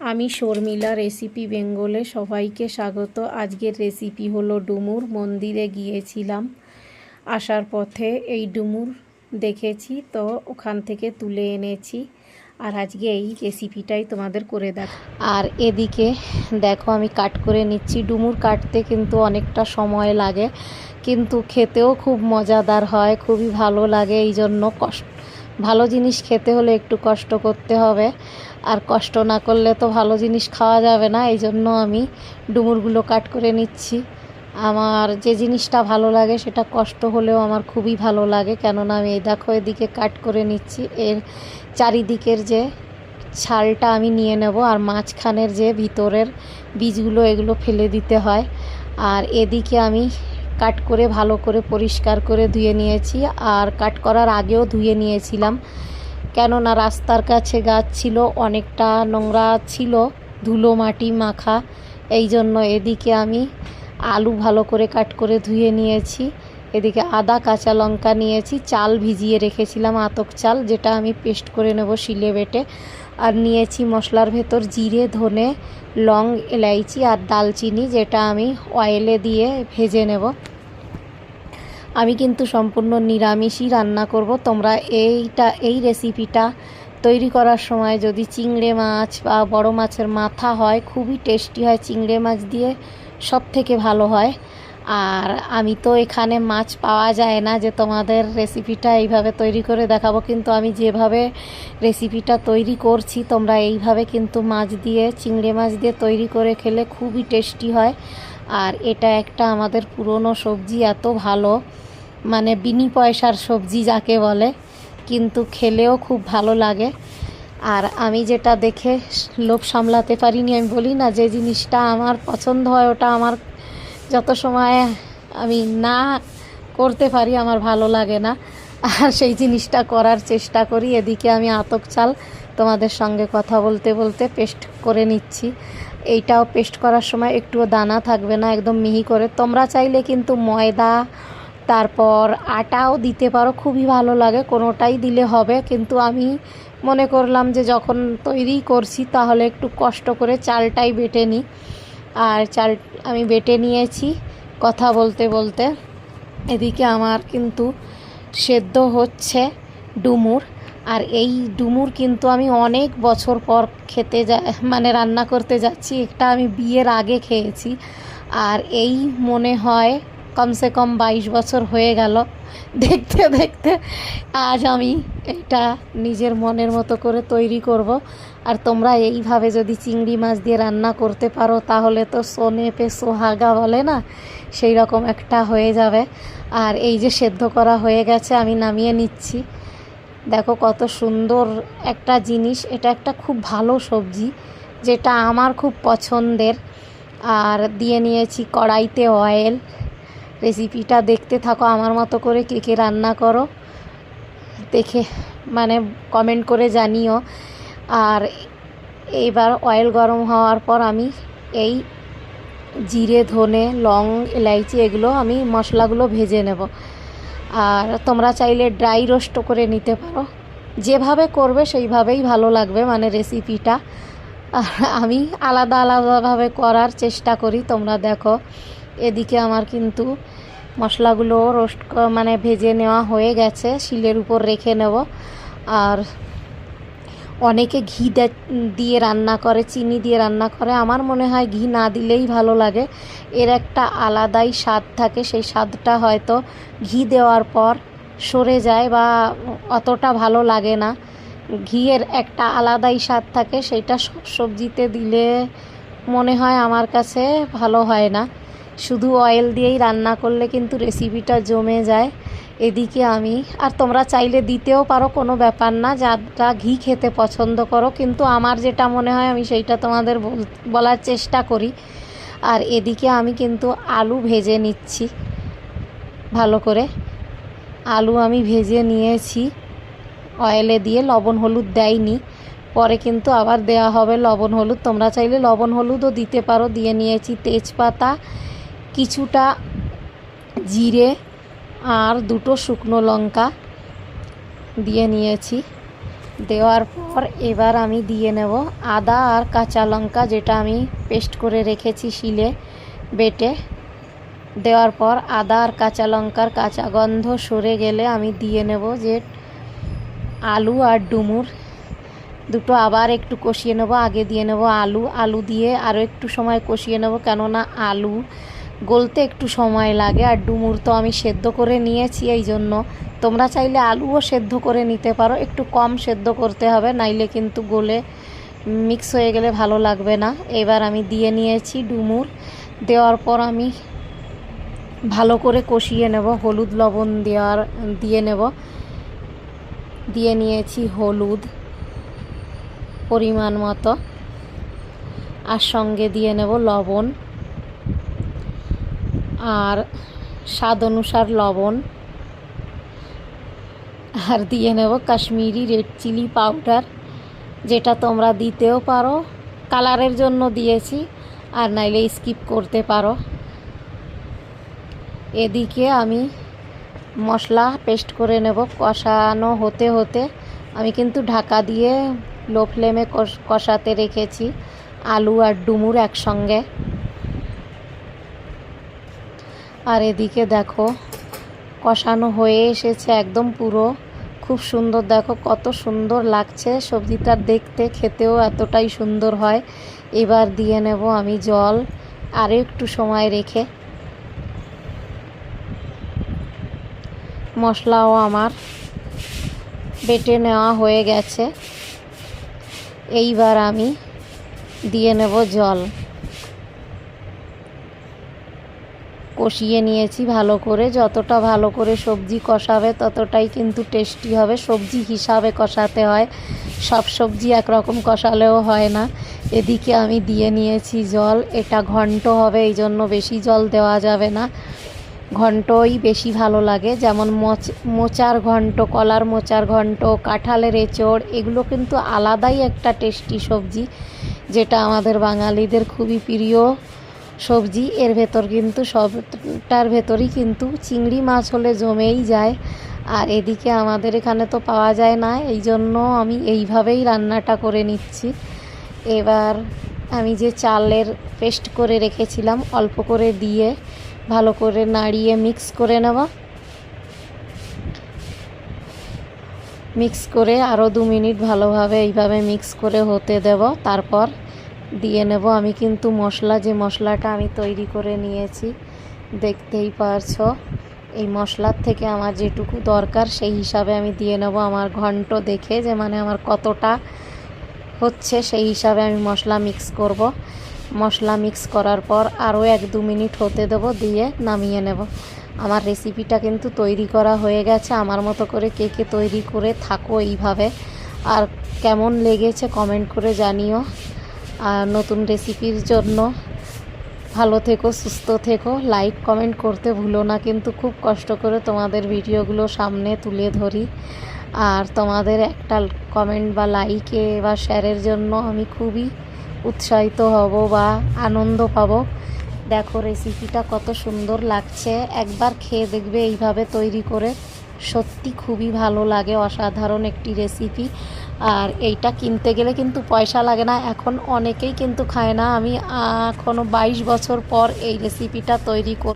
আমি শর্মিলা রেসিপি বেঙ্গলে সবাইকে স্বাগত। আজকের রেসিপি হলো ডুমুর। মন্দিরে গিয়েছিলাম, আসার পথে এই ডুমুর দেখেছি, তো ওখান থেকে তুলে এনেছি। আর আজকে এই রেসিপিটাই তোমাদের করে দেখ আর এদিকে দেখো, আমি কাট করে নিচ্ছি। ডুমুর কাটতে কিন্তু অনেকটা সময় লাগে, কিন্তু খেতেও খুব মজাদার হয়, খুবই ভালো লাগে এই জন্য কষ্ট ভালো জিনিস খেতে হলে একটু কষ্ট করতে হবে। আর কষ্ট না করলে তো ভালো জিনিস খাওয়া যাবে না এই জন্য আমি ডুমুরগুলো কাট করে নিচ্ছি। আমার যে জিনিসটা ভালো লাগে সেটা কষ্ট হলেও আমার খুবই ভালো লাগে, কেননা আমি এই দেখো এদিকে কাট করে নিচ্ছি। এর চারিদিকের যে ছালটা আমি নিয়ে নেব আর মাঝখানের যে ভিতরের বীজগুলো, এগুলো ফেলে দিতে হয়। আর এদিকে আমি কাট করে ভালো করে পরিষ্কার করে ধুয়ে নিয়েছি আর কাট করার আগেও ধুয়ে নিয়েছিলাম। কেননা রাস্তার কাছে গাছ ছিল, অনেকটা নোংরা ছিল, ধুলো মাটি মাখা। এই জন্য এদিকে আমি আলু ভালো করে কাট করে ধুয়ে নিয়েছি। এদিকে আদা, কাঁচা লঙ্কা নিয়েছি। চাল ভিজিয়ে রেখেছিলাম আতক চাল, যেটা আমি পেস্ট করে নেব শিলে বেটে। আর নিয়েছি মশলার ভেতর জিরে, ধনে, লং, এলাইচি আর দালচিনি, যেটা আমি অয়েলে দিয়ে ভেজে নেব। আমি কিন্তু সম্পূর্ণ নিরামিষই রান্না করব। তোমরা এইটা, এই রেসিপিটা তৈরি করার সময় যদি চিংড়ে মাছ বা বড় মাছের মাথা হয়, খুবই টেস্টি হয়। চিংড়ে মাছ দিয়ে সব থেকে ভালো হয়। আর আমি তো এখানে মাছ পাওয়া যায় না যে তোমাদের রেসিপিটা এইভাবে তৈরি করে দেখাবো, কিন্তু আমি যেভাবে রেসিপিটা তৈরি করছি, তোমরা এইভাবে কিন্তু মাছ দিয়ে, চিংড়ে মাছ দিয়ে তৈরি করে খেলে খুবই টেস্টি হয়। আর এটা একটা আমাদের পুরনো সবজি, এত ভালো মানে বিনি পয়সার সবজি যাকে বলে, কিন্তু খেলেও খুব ভালো লাগে। আর আমি যেটা দেখে লোভ সামলাতে পারিনি, আমি বলি না যে জিনিসটা আমার পছন্দ হয়, ওটা আমার যত সময় আমি না করতে পারি, আমার ভালো লাগে না। আর সেই জিনিসটা করার চেষ্টা করি। এদিকে আমি আতক চাল তোমাদের সঙ্গে কথা বলতে বলতে পেস্ট করে নিচ্ছি। এইটাও পেস্ট করার সময় একটুও দানা থাকবে না, একদম মিহি করে। তোমরা চাইলে কিন্তু ময়দা, তারপর আটাও দিতে পারো, খুবই ভালো লাগে। কোনোটাই দিলে হবে। কিন্তু আমি মনে করলাম যে যখন তৈরি করছি, তাহলে একটু কষ্ট করে চালটাই বেটে নিই। আর চাল আমি বেটে নিয়েছি কথা বলতে বলতে। এদিকে আমার কিন্তু সেদ্ধ হচ্ছে ডুমুর। আর এই ডুমুর কিন্তু আমি অনেক বছর পর খেতে যা মানে রান্না করতে যাচ্ছি। একটা আমি বিয়ের আগে খেয়েছি। আর এই মনে হয় কমসে কম বাইশ বছর হয়ে গেল। দেখতে দেখতে আজ আমি এটা নিজের মনের মতো করে তৈরি করব। আর তোমরা এইভাবে যদি চিংড়ি মাছ দিয়ে রান্না করতে পারো, তাহলে তো সোনে পে সোহাগা বলে না? সেই রকম একটা হয়ে যাবে। আর এই যে সেদ্ধ করা হয়ে গেছে, আমি নামিয়ে নিচ্ছি। দেখো কত সুন্দর একটা জিনিস। এটা একটা খুব ভালো সবজি, যেটা আমার খুব পছন্দের। আর দিয়ে নিয়েছি কড়াইতে অয়েল রেসিপিটা দেখতে থাকো, আমার মতো করে কে কে রান্না করো। দেখে মানে কমেন্ট করে জানিও। আর এইবার অয়েল গরম হওয়ার পর আমি এই জিরে, ধনে, লং এলাইচি এগুলো আমি মশলাগুলো ভেজে নেব। আর তোমরা চাইলে ড্রাই রোস্ট করে নিতে পারো। যেভাবে করবে সেইভাবেই ভালো লাগবে মানে রেসিপিটা আমি আলাদা আলাদাভাবে করার চেষ্টা করি, তোমরা দেখো। এদিকে আমার কিন্তু মশলাগুলো রোস্ট মানে ভেজে নেওয়া হয়ে গেছে, শিলের উপর রেখে নেব। আর অনেকে ঘি দিয়ে রান্না করে, চিনি দিয়ে রান্না করে। আমার মনে হয় ঘি না দিলেই ভালো লাগে। এর একটা আলাদাই স্বাদ থাকে। সেই স্বাদটা হয়তো ঘি দেওয়ার পর সরে যায় বা অতটা ভালো লাগে না। ঘিয়ের একটা আলাদাই স্বাদ থাকে। সেইটা সব সবজিতে দিলে মনে হয় আমার কাছে ভালো হয় না। শুধু অয়েল দিয়েই রান্না করলে কিন্তু রেসিপিটা জমে যায়। এদিকে আমি, আর তোমরা চাইলে দিতেও পারো, কোনো ব্যাপার না যারা ঘি খেতে পছন্দ করো, কিন্তু আমার যেটা মনে হয় আমি সেইটা তোমাদের বলার চেষ্টা করি। আর এদিকে আমি কিন্তু আলু ভেজে নিচ্ছি, ভালো করে। আলু আমি ভেজে নিয়েছি, অয়েলে দিয়ে লবণ হলুদ দেয়নি, পরে কিন্তু আবার দেওয়া হবে লবণ হলুদ। তোমরা চাইলে লবণ হলুদও দিতে পারো, দিয়ে নিয়েছি তেজপাতা, কিছুটা জিরে আর দুটো শুকনো লঙ্কা দিয়ে নিয়েছি। দেওয়ার পর এবার আমি দিয়ে নেব আদা আর কাঁচা লঙ্কা যেটা আমি পেস্ট করে রেখেছি শিলে বেটে। দেওয়ার পর আদা আর কাঁচা লঙ্কার কাঁচা গন্ধ সরে গেলে আমি দিয়ে নেব যে আলু আর ডুমুর। দুটো আবার একটু কষিয়ে নেব, আগে দিয়ে নেব আলু। আলু দিয়ে আরও একটু সময় কষিয়ে নেব, কেননা আলু গলতে একটু সময় লাগে আর ডুমুর তো আমি সেদ্ধ করে নিয়েছি এই জন্য। তোমরা চাইলে আলুও সেদ্ধ করে নিতে পারো, একটু কম সেদ্ধ করতে হবে, নাইলে কিন্তু গলে মিক্স হয়ে গেলে ভালো লাগবে না। এবার আমি দিয়ে নিয়েছি ডুমুর, দেওয়ার পর আমি ভালো করে কষিয়ে নেব, হলুদ লবণ দেওয়ার, দিয়ে নেব। দিয়ে নিয়েছি হলুদ পরিমাণ মতো, আর সঙ্গে দিয়ে নেব লবণ। আর স্বাদ অনুসার লবণ। আর দিয়ে নেব কাশ্মীরি রেড চিলি পাউডার, যেটা তোমরা দিতেও পারো। কালারের জন্য দিয়েছি, আর নাইলে স্কিপ করতে পারো। এদিকে আমি মশলা পেস্ট করে নেব। কষানো হতে হতে আমি কিন্তু ঢাকা দিয়ে লো ফ্লেমে কষাতে রেখেছি আলু আর ডুমুর একসঙ্গে। আর এদিকে দেখো, কষানো হয়ে এসেছে একদম পুরো। খুব সুন্দর, দেখো কত সুন্দর লাগছে। সবজিটা দেখতে, খেতেও এতটাই সুন্দর হয়। এবার দিয়ে নেব আমি জল। আরও একটু সময় রেখে। মশলাও আমার বেটে নেওয়া হয়ে গেছে। এইবার আমি দিয়ে নেব জল। কষিয়ে নিয়েছি ভালো করে। যতটা ভালো করে সবজি কষাবে ততটাই কিন্তু টেস্টি হবে। সবজি হিসাবে কষাতে হয়। সব সবজি একরকম কষালেও হয় না। এদিকে আমি দিয়ে নিয়েছি জল। এটা ঘন্ট হবে এই জন্য বেশি জল দেওয়া যাবে না। ঘন্টই বেশি ভালো লাগে। যেমন মোচ মোচার ঘন্ট, কলার মোচার ঘন্ট, কাঁঠালের এঁচড়, এগুলো কিন্তু আলাদাই একটা টেস্টি সবজি, যেটা আমাদের বাঙালিদের খুবই প্রিয়। সবজি, এর ভেতর কিন্তু সবটার ভেতরই কিন্তু চিংড়ি মাছ হলে জমেই যায়। আর এদিকে আমাদের এখানে তো পাওয়া যায় না এই জন্য আমি এইভাবেই রান্নাটা করে নিচ্ছি। এবার আমি যে চালের পেস্ট করে রেখেছিলাম, অল্প করে দিয়ে ভালো করে নাড়িয়ে মিক্স করে নেব। মিক্স করে আরও দু মিনিট ভালোভাবে এইভাবে মিক্স করে হতে দেব। তারপর দিয়ে নেব। আমি কিন্তু মশলা, যে মশলাটা আমি তৈরি করে নিয়েছি, দেখতেই পারছ। এই মশলার থেকে আমার যেটুকু দরকার, সেই হিসাবে আমি দিয়ে নেব। আমার ঘন্ট দেখে যে মানে আমার কতটা হচ্ছে, সেই হিসাবে আমি মশলা মিক্স করব। মশলা মিক্স করার পর আরও এক দু মিনিট হতে দেবো, দিয়ে নামিয়ে নেব। আমার রেসিপিটা কিন্তু তৈরি করা হয়ে গেছে। আমার মতো করে কে কে তৈরি করে থাকো এইভাবে। আর কেমন লেগেছে কমেন্ট করে জানিও। আর নতুন রেসিপির জন্য ভালো থেকো, সুস্থ থেকো। লাইক কমেন্ট করতে ভুলো না, কিন্তু খুব কষ্ট করে তোমাদের ভিডিওগুলো সামনে তুলে ধরি। আর তোমাদের একটা কমেন্ট বা লাইকে বা শেয়ারের জন্য আমি খুবই উৎসাহিত হব বা আনন্দ পাব। দেখো রেসিপিটা কত সুন্দর লাগছে। একবার খেয়ে দেখবে এইভাবে তৈরি করে সত্যি খুবই ভালো লাগে। অসাধারণ একটি রেসিপি আর এইটা কিনতে গেলে কিন্তু পয়সা লাগে না। এখন অনেকেই কিন্তু খায় না। আমি এখনও বাইশ বছর পর এই রেসিপিটা তৈরি কর